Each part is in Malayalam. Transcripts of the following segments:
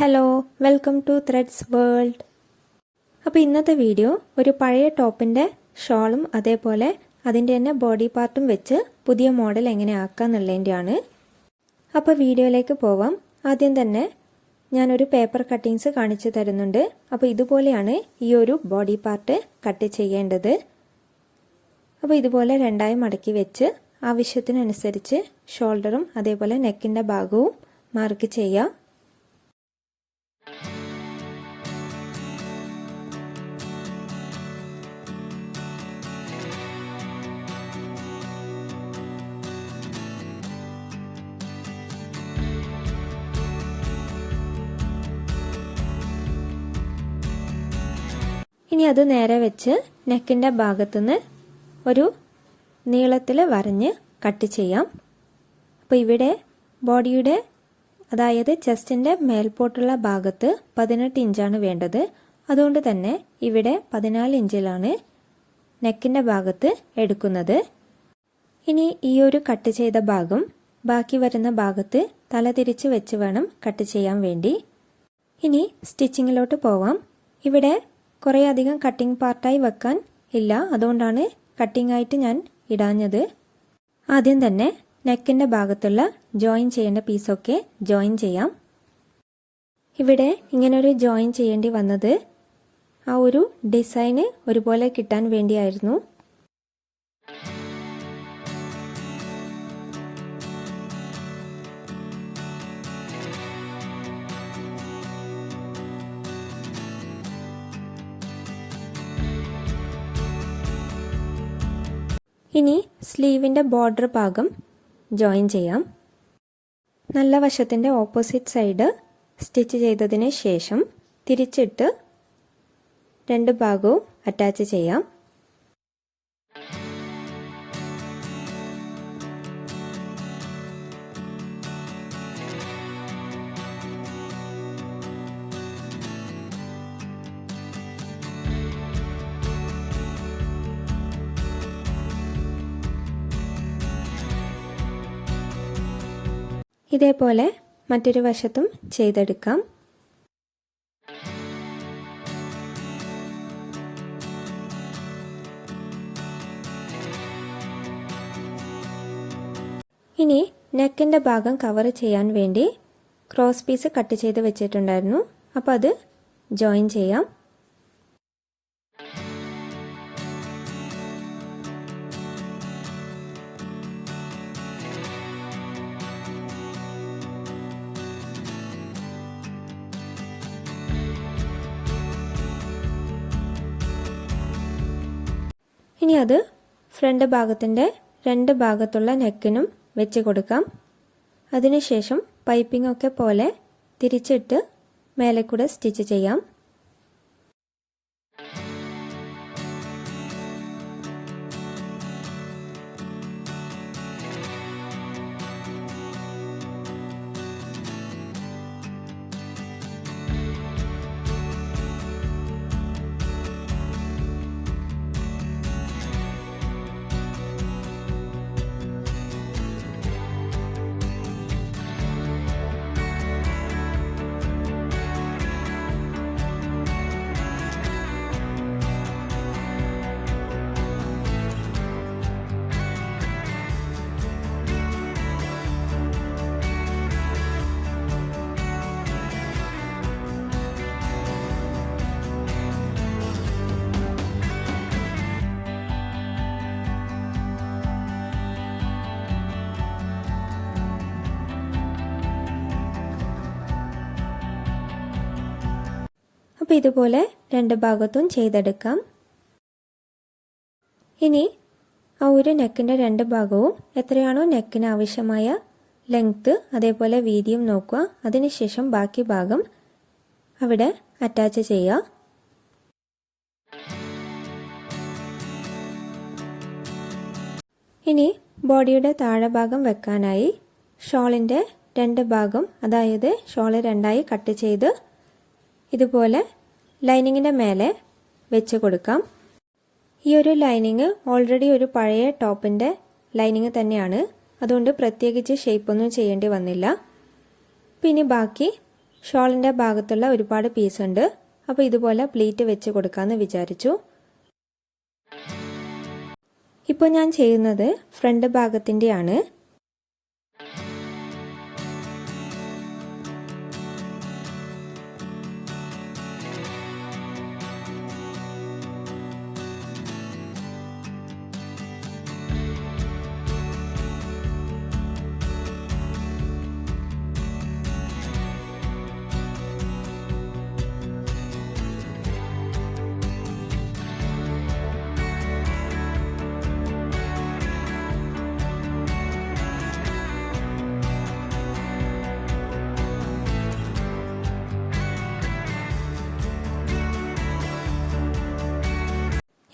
Hello welcome to threads world അപ്പോൾ ഇന്നത്തെ വീഡിയോ ഒരു പഴയ ടോപ്പിന്റെ ഷോളും അതേപോലെ അതിന്റെ തന്നെ ബോഡി പാർട്ടും വെച്ച് പുതിയ മോഡൽ എങ്ങനെ ആക്കുക എന്നുള്ളതിന്റെയാണ് അപ്പോൾ വീഡിയോയിലേക്ക് പോവാം. ആദ്യം തന്നെ ഞാനൊരു പേപ്പർ കട്ടിങ്സ് കാണിച്ചു തരുന്നുണ്ട്. അപ്പോൾ ഇതുപോലെയാണ് ഈ ഒരു ബോഡി പാർട്ട് കട്ട് ചെയ്യേണ്ടത്. അപ്പോൾ ഇതുപോലെ രണ്ടായി മടക്കി വെച്ച് ആവശ്യത്തിനനുസരിച്ച് ഷോൾഡറും അതേപോലെ നെക്കിന്റെ ഭാഗവും മാർക്ക് ചെയ്യാം. ഇനി അത് നേരെ വെച്ച് നെക്കിന്റെ ഭാഗത്തുനിന്ന് ഒരു നീളത്തിൽ വരഞ്ഞ് കട്ട് ചെയ്യാം. അപ്പോൾ ഇവിടെ ബോഡിയുടെ അതായത് ചെസ്റ്റിന്റെ മേൽപോട്ടുള്ള ഭാഗത്ത് പതിനെട്ട് ഇഞ്ചാണ് വേണ്ടത്. അതുകൊണ്ട് തന്നെ ഇവിടെ പതിനാല് ഇഞ്ചിലാണ് നെക്കിന്റെ ഭാഗത്ത് എടുക്കുന്നത്. ഇനി ഈ ഒരു കട്ട് ചെയ്ത ഭാഗം ബാക്കി വരുന്ന ഭാഗത്ത് തല തിരിച്ച് വെച്ച് വേണം കട്ട് ചെയ്യാൻ വേണ്ടി. ഇനി സ്റ്റിച്ചിങ്ങിലോട്ട് പോവാം. ഇവിടെ കുറേ അധികം കട്ടിംഗ് പാർട്ടായി വെക്കാൻ ഇല്ല. അതുകൊണ്ടാണ് കട്ടിംഗ് ആയിട്ട് ഞാൻ ഇടാഞ്ഞത്. ആദ്യം തന്നെ നെക്കിന്റെ ഭാഗത്തുള്ള ജോയിൻ ചെയ്യേണ്ട പീസൊക്കെ ജോയിൻ ചെയ്യാം. ഇവിടെ ഇങ്ങനൊരു ജോയിൻ ചെയ്യേണ്ടി വന്നത് ആ ഒരു ഡിസൈന് ഒരുപോലെ കിട്ടാൻ വേണ്ടിയായിരുന്നു. ഇനി സ്ലീവിന്റെ ബോർഡർ ഭാഗം ജോയിൻ ചെയ്യാം. നല്ല വശത്തിന്റെ ഓപ്പോസിറ്റ് സൈഡ് സ്റ്റിച്ച് ചെയ്തതിന് ശേഷം തിരിച്ചിട്ട് രണ്ട് ഭാഗവും അറ്റാച്ച് ചെയ്യാം. ഇതേപോലെ മറ്റൊരു വശത്തും ചെയ്തെടുക്കാം. ഇനി നെക്കിന്റെ ഭാഗം കവർ ചെയ്യാൻ വേണ്ടി ക്രോസ് പീസ് കട്ട് ചെയ്ത് വെച്ചിട്ടുണ്ടായിരുന്നു. അപ്പോൾ അത് ജോയിൻ ചെയ്യാം. ഇനി അത് ഫ്രണ്ട് ഭാഗത്തിന്റെ രണ്ട് ഭാഗത്തുള്ള നെക്കിനും വെച്ച് കൊടുക്കാം. അതിനുശേഷം പൈപ്പിംഗ് ഒക്കെ പോലെ തിരിച്ചിട്ട് മേലെ കൂടെ സ്റ്റിച്ച് ചെയ്യാം. അപ്പോൾ ഇതുപോലെ രണ്ട് ഭാഗത്തും ചെയ്തെടുക്കാം. ഇനി ആ ഒരു നെക്കിന്റെ രണ്ട് ഭാഗവും എത്രയാണോ നെക്കിന് ആവശ്യമായ ലെങ്ത്ത് അതേപോലെ വീതിയും നോക്കുക. അതിനുശേഷം ബാക്കി ഭാഗം അവിടെ അറ്റാച്ച് ചെയ്യുക. ഇനി ബോഡിയുടെ താഴെ ഭാഗം വെക്കാനായി ഷോളിന്റെ രണ്ട് ഭാഗം അതായത് ഷോൾ രണ്ടായി കട്ട് ചെയ്ത് ഇതുപോലെ ലൈനിങ്ങിന്റെ മേലെ വെച്ച് കൊടുക്കാം. ഈ ഒരു ലൈനിങ് ഓൾറെഡി ഒരു പഴയ ടോപ്പിന്റെ ലൈനിങ് തന്നെയാണ്. അതുകൊണ്ട് പ്രത്യേകിച്ച് ഷേപ്പൊന്നും ചെയ്യേണ്ടി വന്നില്ല. പിന്നെ ബാക്കി ഷോളിന്റെ ഭാഗത്തുള്ള ഒരുപാട് പീസ് ഉണ്ട്. അപ്പോൾ ഇതുപോലെ പ്ലീറ്റ് വെച്ച് കൊടുക്കാമെന്ന് വിചാരിച്ചു. ഇപ്പോൾ ഞാൻ ചെയ്യുന്നത് ഫ്രണ്ട് ഭാഗത്തിന്റെയാണ്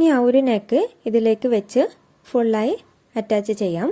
ഇനി ആ ഒരു നെക്ക് ഇതിലേക്ക് വെച്ച് ഫുള്ളായി അറ്റാച്ച് ചെയ്യാം.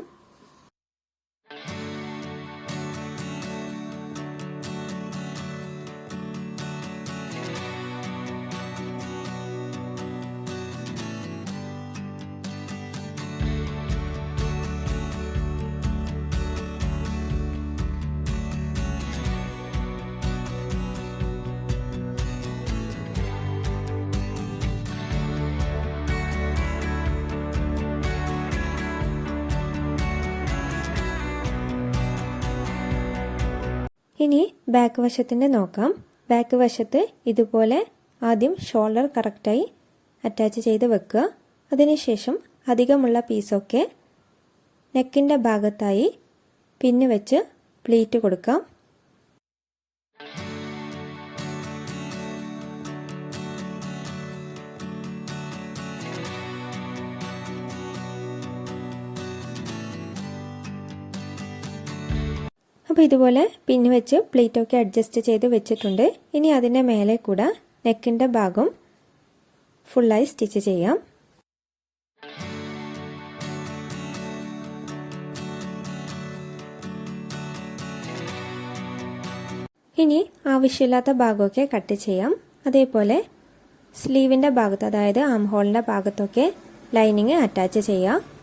ഇനി ബാക്ക് വശത്തിന്റെ നോക്കാം. ബാക്ക് വശത്ത് ഇതുപോലെ ആദ്യം ഷോൾഡർ കറക്റ്റായി അറ്റാച്ച് ചെയ്ത് വെക്കുക. അതിനുശേഷം അധികമുള്ള പീസൊക്കെ നെക്കിന്റെ ഭാഗത്തായി പിന്ന് വെച്ച് പ്ലീറ്റ് കൊടുക്കാം. അപ്പോൾ ഇതുപോലെ പിന്ന് വെച്ച് പ്ലേറ്റൊക്കെ അഡ്ജസ്റ്റ് ചെയ്ത് വെച്ചിട്ടുണ്ട്. ഇനി അതിന്റെ മേലെ കൂടെ നെക്കിന്റെ ഭാഗം ഫുള്ളായി സ്റ്റിച്ച് ചെയ്യാം. ഇനി ആവശ്യമില്ലാത്ത ഭാഗമൊക്കെ കട്ട് ചെയ്യാം. അതേപോലെ സ്ലീവിന്റെ ഭാഗത്ത് അതായത് ആം ഹോളിന്റെ ഭാഗത്തൊക്കെ ലൈനിങ് അറ്റാച്ച് ചെയ്യാം.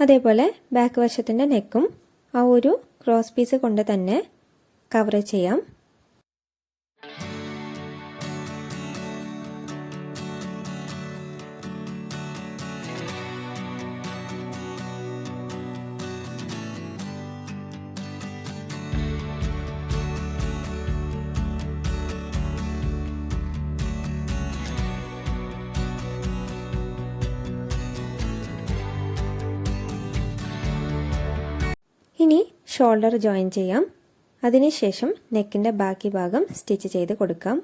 അതേപോലെ ബാക്ക് വശത്തിന്റെ നെക്കും ആ ഒരു ക്രോസ് പീസ് കൊണ്ട് തന്നെ കവർ ചെയ്യാം. ഷോൾഡർ ജോയിൻ ചെയ്യാം. അതിനുശേഷം നെക്കിന്റെ ബാക്കി ഭാഗം സ്റ്റിച്ച് ചെയ്ത് കൊടുക്കാം.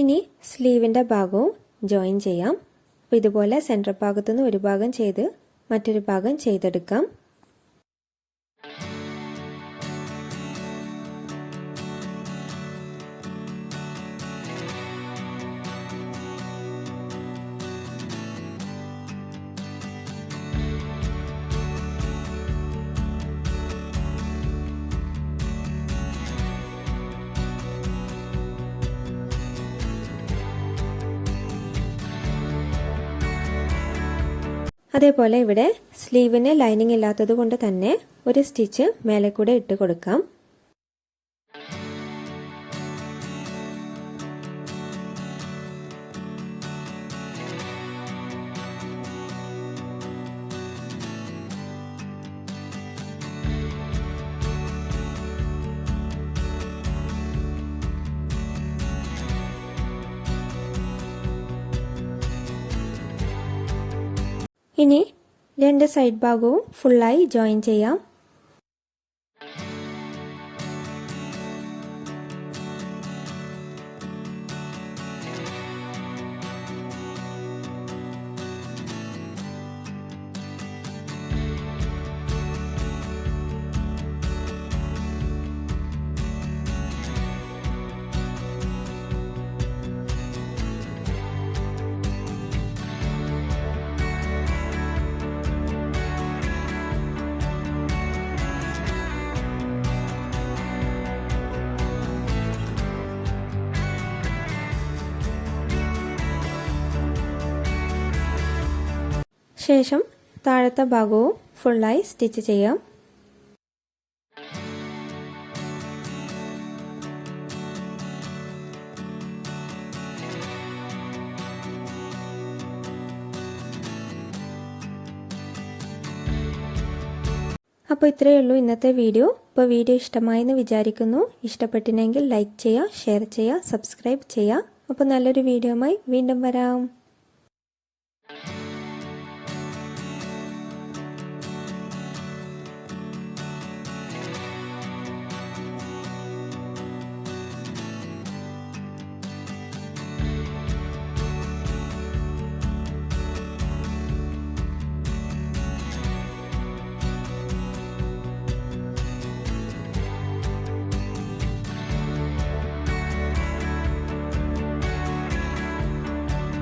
ഇനി സ്ലീവിന്റെ ഭാഗവും ജോയിൻ ചെയ്യാം. അപ്പോൾ ഇതുപോലെ സെന്റർ ഭാഗത്തുനിന്ന് ഒരു ഭാഗം ചെയ്ത് മറ്റൊരു ഭാഗം ചെയ്തെടുക്കാം. അതേപോലെ ഇവിടെ സ്ലീവിന് ലൈനിങ് ഇല്ലാത്തത് കൊണ്ട് തന്നെ ഒരു സ്റ്റിച്ച് മേലെ കൂടെ ഇട്ട് കൊടുക്കാം. ഇനി രണ്ട് സൈഡ് ഭാഗവും ഫുള്ളായി ജോയിൻ ചെയ്യാം. ശേഷം താഴത്തെ ഭാഗവും ഫുള്ളായി സ്റ്റിച്ച് ചെയ്യാം. അപ്പോൾ ഇത്രയേ ഉള്ളൂ ഇന്നത്തെ വീഡിയോ. ഇപ്പോൾ വീഡിയോ ഇഷ്ടമായെന്ന് വിചാരിക്കുന്നു. ഇഷ്ടപ്പെട്ടിനെങ്കിൽ ലൈക്ക് ചെയ്യുക ഷെയർ ചെയ്യുക സബ്സ്ക്രൈബ് ചെയ്യുക. അപ്പോൾ നല്ലൊരു വീഡിയോയുമായി വീണ്ടും വരാം.